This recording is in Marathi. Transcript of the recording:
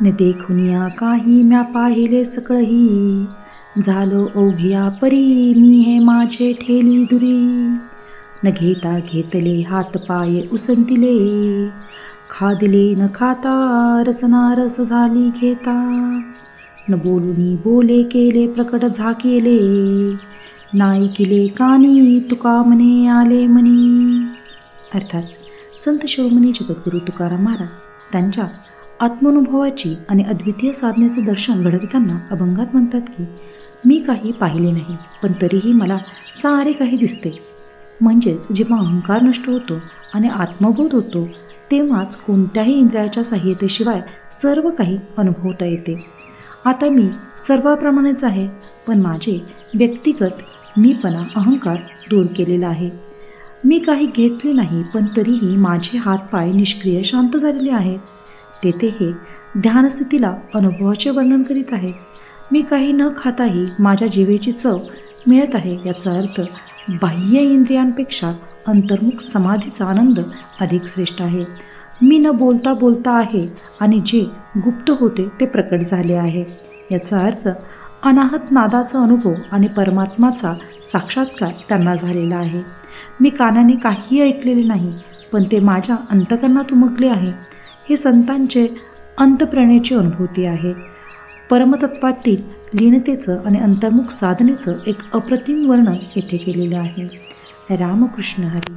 न देखुनिया काही म्या पाहिले सकळही. झालो ओघिया परी मी हे माझे ठेली दुरी. न घेता घेतले हात पाय उसंतिले. खादिले न खाता रसनारस झाली घेता. न बोलुनी बोले केले प्रकट झाकेले. नाही केले कानी तुका म्हणे आले म्हणी. अर्थात संत शिवमनी जगद्गुरू तुकाराम महाराज त्यांच्या आत्मानुभवाची आणि अद्वितीय साधनेचं दर्शन घडविताना अभंगात म्हणतात की मी काही पाहिले नाही पण तरीही मला सारे काही दिसते. म्हणजेच जेव्हा अहंकार नष्ट होतो आणि आत्मबोध होतो तेव्हाच कोणत्याही इंद्रियाच्या सहाय्यतेशिवाय सर्व काही अनुभवता येते. आता मी सर्वाप्रमाणेच आहे पण माझे व्यक्तिगत मीपणा अहंकार दूर केलेला आहे. मी काही घेतले नाही पण तरीही माझे हात पाय निष्क्रिय शांत झालेले आहेत. तेथे हे ध्यानस्थितीला अनुभवाचे वर्णन करीत आहे. मी काही न खाताही माझ्या जीवेची चव मिळत आहे याचा अर्थ बाह्य इंद्रियांपेक्षा अंतर्मुख समाधीचा आनंद अधिक श्रेष्ठ आहे. मी न बोलता बोलता आहे आणि जे गुप्त होते ते प्रकट झाले आहे. याचा अर्थ अनाहत नादाचा अनुभव आणि परमात्माचा साक्षात्कार त्यांना झालेला आहे. मी कानाने काहीही ऐकलेले नाही पण ते माझ्या अंतकरणात उमगले आहे. हे संतांचे अंतप्रणेची अनुभूती आहे. परमतत्वातील लीनतेचं आणि अंतर्मुख साधनेचं एक अप्रतिम वर्णन येथे केलेलं आहे. रामकृष्ण हरी.